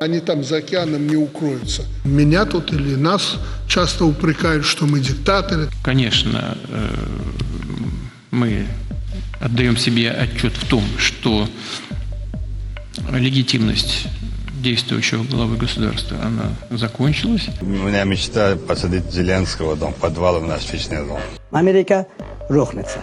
Они там за океаном не укроются. Меня тут или нас часто упрекают, что мы диктаторы. Конечно, э, мы отдаем себе отчет в том, что легитимность действующего главы государства, она закончилась. У меня мечта посадить Зеленского дом, подвал в Чечне дом. Америка рухнется.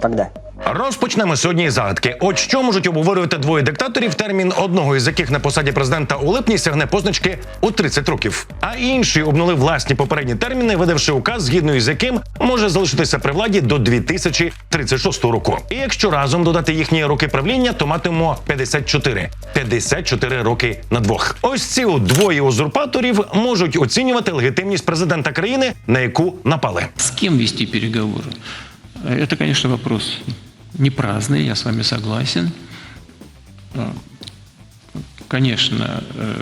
Когда? Розпочнемо сьогодні із загадки. От що можуть обговорювати двоє диктаторів, термін одного із яких на посаді президента у липні сягне позначки у 30 років. А інший обнулив власні попередні терміни, видавши указ, згідно із яким може залишитися при владі до 2036 року. І якщо разом додати їхні роки правління, то матимемо 54. 54 роки на двох. Ось ці от двоє узурпаторів можуть оцінювати легітимність президента країни, на яку напали. С кем вести переговоры? Э, Это, конечно, вопрос не праздный, я с вами согласен. А, Конечно, э,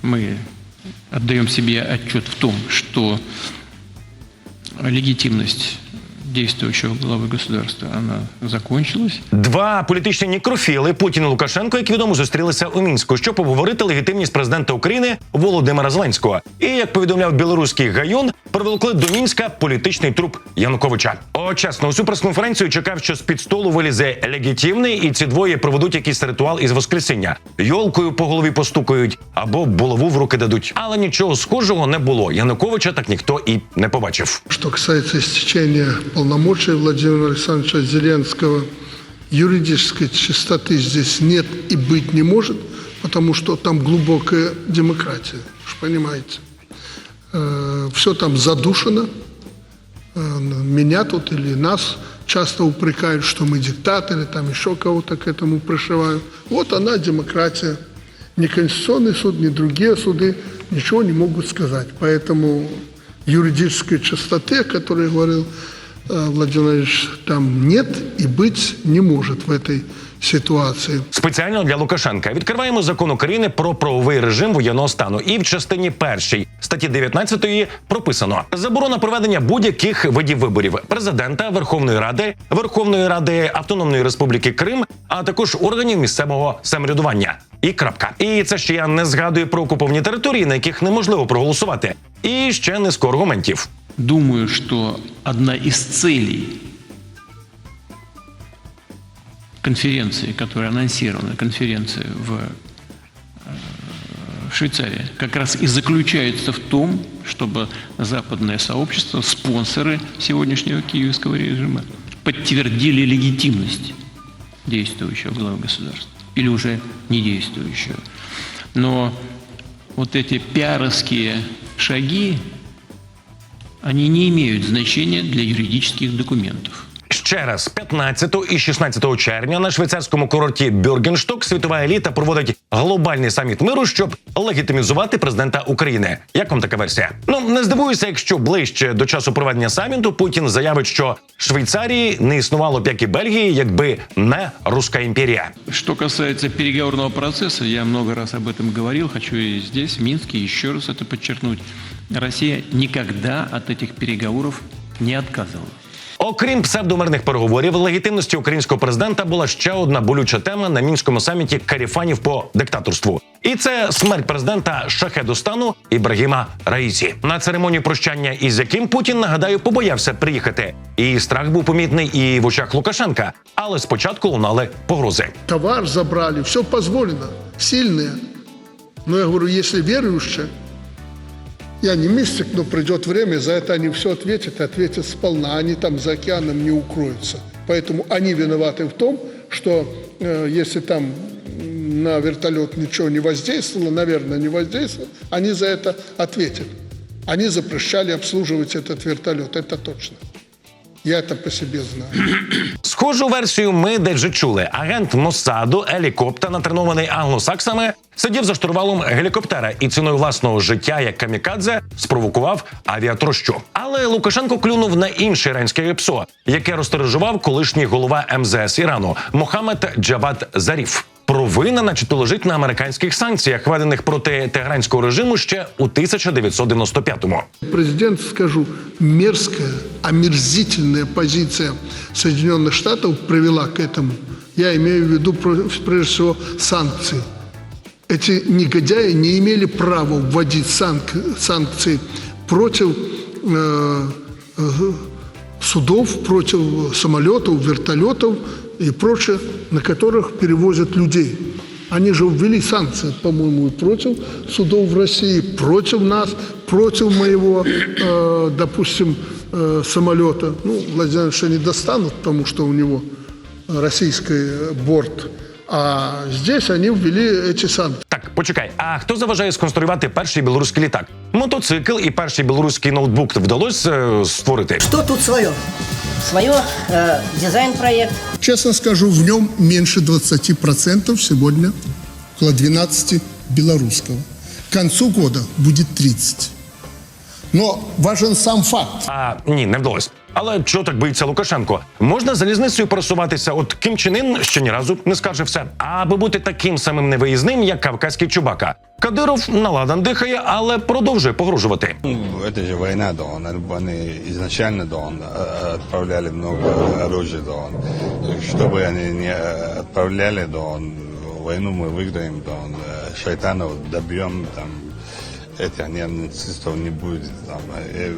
мы отдаем себе отчет в том, что легитимность действующего главы государства, она закончилась. Два політичні нікрофіли Путін і Лукашенко, як відомо, зустрілися у мінську, щоб обговорити легітимність президента України Володимира Зеленського. І як повідомляв білоруський гайон, привлекли до мінська політичний труп Януковича. О, чесно, усю прес-конференцію чекав, що з під столу вилізе легітимний, і ці двоє проведуть якийсь ритуал із воскресіння. Йолкою по голові постукають або булаву в руки дадуть. Але нічого схожого не було. Януковича так ніхто і не побачив. Что касается истечения полномочий Владимира Александровича Зеленского, юридической чистоты здесь нет и быть не может, потому что там глубокая демократия, уж понимаете. Все там задушено. Э, Меня тут или нас часто упрекают, что мы диктаторы, там еще кого-то к этому пришивают. Вот она, демократия. Ни Конституционный суд, ни другие суды ничего не могут сказать. Поэтому юридической чистоты, о которой говорил э, Владимир Владимирович, там нет и быть не может в этой ситуации. Спеціально для Лукашенка відкриваємо закон України про правовий режим воєнного стану. І в частині першій статті 19 прописано заборона проведення будь-яких видів виборів президента, Верховної Ради, Верховної Ради Автономної Республіки Крим, а також органів місцевого самоврядування. І крапка. І це ще я не згадую про окуповані території, на яких неможливо проголосувати. І ще низку аргументів. Думаю, что одна из целей конференции, которая анонсирована, конференции э, в Швейцарии, как раз и заключается в том, чтобы западное сообщество, спонсоры сегодняшнего киевского режима, подтвердили легитимность действующего главы государства или уже не действующего. Но вот эти пиаровские шаги, они не имеют значения для юридических документов. Ще раз, 15 і 16 червня на швейцарському курорті Бюргеншток світова еліта проводить глобальний саміт миру, щоб легітимізувати президента України. Як вам така версія? Ну не здивуюся, якщо ближче до часу проведення саміту Путін заявить, що Швейцарії не існувало б як і Бельгії, якби не Руська імперія. Что касается переговорного процесса, я много раз об этом говорил, хочу и здесь, в Минске, еще раз это подчеркнуть. Россия никогда от этих переговоров не отказывалась. Окрім псевдомирних переговорів, легітимності українського президента була ще одна болюча тема на мінському саміті каріфанів по диктаторству. І це смерть президента Шахедостану Ібрагіма Раїсі. На церемонію прощання, із яким Путін нагадаю побоявся приїхати. І страх був помітний і в очах Лукашенка. Але спочатку лунали погрози. Товар забрали, все позволено, сильные. Но я говорю, если верующие, я не мистик, но придет время, за это они все ответят, и ответят сполна. Они там за океаном не укроются. Поэтому они виноваты в том, что э, если там м, на вертолет ничего не воздействовало, наверное, не воздействовало, они за это ответят. Они запрещали обслуживать этот вертолет, это точно. Я это по себе знаю. Схожу версію ми десь вже чули. Агент Моссаду Елі Копта, натренований англосаксами, сидів за штурвалом гелікоптера і ціною власного життя як камікадзе спровокував авіатрощу. Але Лукашенко клюнув на інше іранське ГПСО, яке розстережував колишній голова МЗС Ірану Мохамед Джавад Заріф Провина, начебто, лежить на американських санкціях, введених проти тегранського режиму ще у 1995-му. Президент, скажу, мерзкая, омерзительная позиция Соединенных Штатов привела к этому. Я имею в виду, про- прежде всего, санкции. эти негодяи не имели права вводить санк- санкции против э, э, судов, против самолетов, вертолетов и прочее, на которых перевозят людей. Они же ввели санкции, по-моему, и против судов в России, против нас, против моего, э, допустим, э, самолета. Ну, Владимир Владимировича не достанут, потому что у него российский э, борт. А здесь они ввели эти санкции. Так, почекай, а хто заважає сконструювати перший білоруський літак? Мотоцикл і перший білоруський ноутбук вдалося е, створити. Что тут свое? Свое э, дизайн-проект. Честно скажу, в нем меньше 20% сегодня, около 12 белорусского. К концу года будет 30. Но важен сам факт. А ні, не вдалося. Але чого так боїться Лукашенко? Можна залізницею пересуватися, от Ким Чен Ін ще ні разу не скаже все. Аби бути таким самим невиїзним, як кавказький чубака. Кадиров наладан дихає, але продовжує погрожувати. Ну, Это же война, да, он, они изначально, да, он, э, отправляли много оружия, да, он, что бы они не э, отправляли, да, он, войну мы выиграем, да, он, э, шайтанов добьем, там, этих не, нацистов не будет, там, э,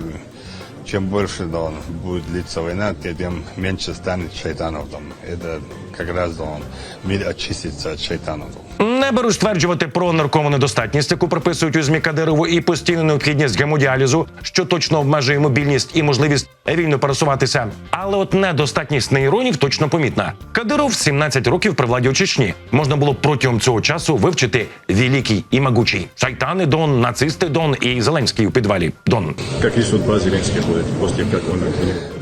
чем больше, да, он, будет длиться война, тем меньше станет шайтанов, там, это как раз, да, он, мир очистится от шайтанов. Не беру стверджувати про наркову недостатність, яку приписують у ЗМІ Кадирову, і постійну необхідність гемодіалізу, що точно обмежує мобільність і можливість вільно пересуватися. Але от недостатність нейронів точно помітна. Кадиров 17 років при владі у Чечні. Можна було протягом цього часу вивчити великий і могучий. Шайтани Дон, нацисти Дон і Зеленський у підвалі Дон. Какие судьба Зеленский будет после как он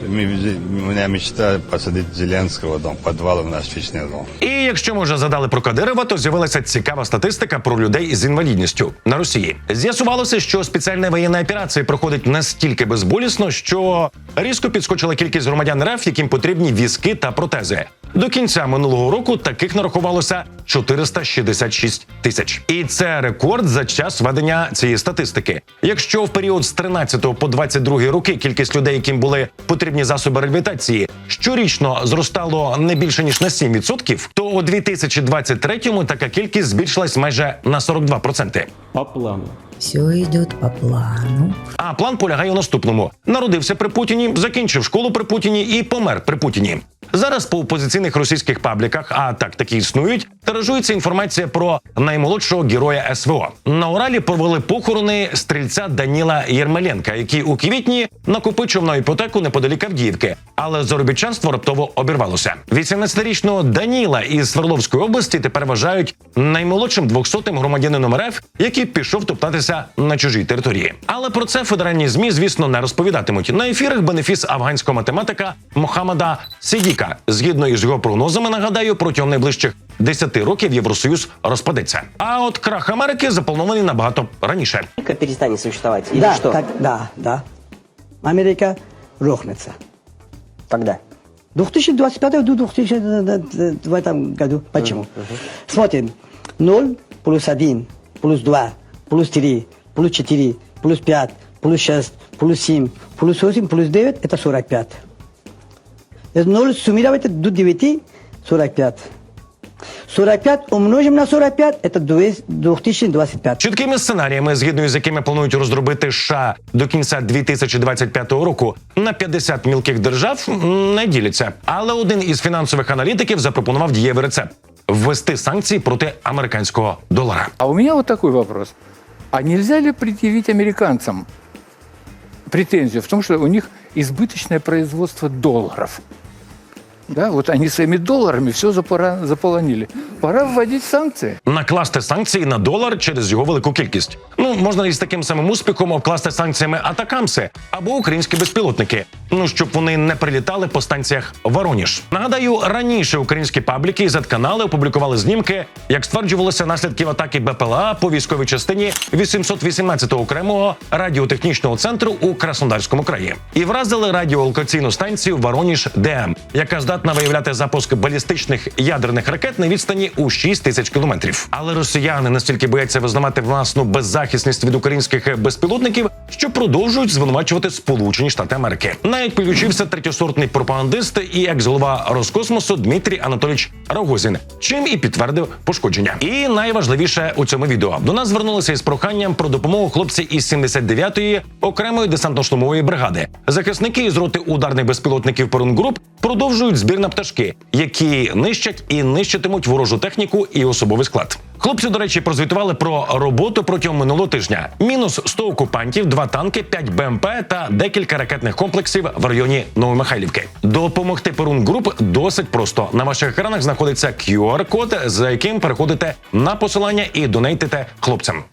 У мечта посадить Зеленського дом, подвал в нас в Чечне, дом. І якщо ми вже задали про Кадирова, то з'явилася цікава статистика про людей з інвалідністю на Росії. З'ясувалося, що спеціальна воєнна операція проходить настільки безболісно, що різко підскочила кількість громадян РФ, яким потрібні візки та протези. До кінця минулого року таких нарахувалося 466 тисяч, і це рекорд за час ведення цієї статистики. Якщо в період з 13 по 22 роки кількість людей, яким були потрібні засоби реабілітації, щорічно зростало не більше ніж на 7%, то у 2023-му така кількість збільшилась майже на 42%. По плану. Все идет по плану. А план полягає у наступному: народився при Путіні, закінчив школу при Путіні і помер при Путіні. Зараз по опозиційних російських пабліках, а так такі існують, тиражується інформація про наймолодшого героя СВО. На Уралі провели похорони стрільця Даніла Єрмеленка, який у квітні накопичив на іпотеку неподалік Авдіївки, але заробітчанство раптово обірвалося. 18-річного Даніла із Свердловської області тепер вважають наймолодшим 200-тим громадянином РФ, який пішов топтатися на чужій території. Але про це федеральні змі, звісно, не розповідатимуть. На ефірах бенефіс афганського математика Мохаммада Сидіка. Згідно із його прогнозами, нагадаю, протягом найближчих 10 років Євросоюз розпадеться. А от крах Америки запланований набагато раніше. Америка перестанет существовать или Да, что? так, да, да. Америка рухнется. Когда? 2025 до 2000 в этом году. Почему? Смотрим. 0 плюс 1, плюс 2, плюс 3, плюс 4, плюс 5, плюс 6, плюс 7, плюс 8, плюс 9 – это 45. 0 суммировать до 9 – 45. 45 умножим на 45 – это 2025. Чіткими сценаріями, згідно з якими планують розробити США до кінця 2025 року, на 50 мілких держав м, не діляться. Але один із фінансових аналітиків запропонував дієвий рецепт ввести санкції проти американського долара. А у меня вот такой вопрос. А нельзя ли предъявить американцам претензию в том, что у них избыточное производство долларов? Да, вот они своими долларами все заполонили. Пора вводить санкции. Накласти санкції на долар через його велику кількість. Ну можна із таким самим успіхом обкласти санкціями атакамси або українські безпілотники. Ну щоб вони не прилітали по станціях Вороніж. Нагадаю, раніше українські пабліки і Z-канали опублікували знімки, як стверджувалося наслідків атаки БПЛА по військовій частині 818-го окремого радіотехнічного центру у Краснодарському краї і вразили радіолокаційну станцію Вороніж ДМ, яка здатна здатна виявляти запуск балістичних ядерних ракет на відстані у 6 тисяч кілометрів. Але росіяни настільки бояться визнавати власну беззахисність від українських безпілотників, що продовжують звинувачувати Сполучені Штати Америки. Навіть підключився третьосортний пропагандист і екс-голова Роскосмосу Дмитрій Анатолійович Рогозін, чим і підтвердив пошкодження. І найважливіше у цьому відео до нас звернулися із проханням про допомогу хлопці із 79-ї окремої десантно-штурмової бригади. Захисники із роти ударних безпілотників Перун Груп продовжують збір на пташки, які нищать і нищитимуть ворожу техніку і особовий склад. Хлопці, до речі, прозвітували про роботу протягом минулого тижня: мінус 100 окупантів, два танки, 5 БМП та декілька ракетних комплексів в районі Новомихайлівки. Допомогти Перун Груп досить просто. На ваших екранах знаходиться QR-код, за яким переходите на посилання і донейтите хлопцям.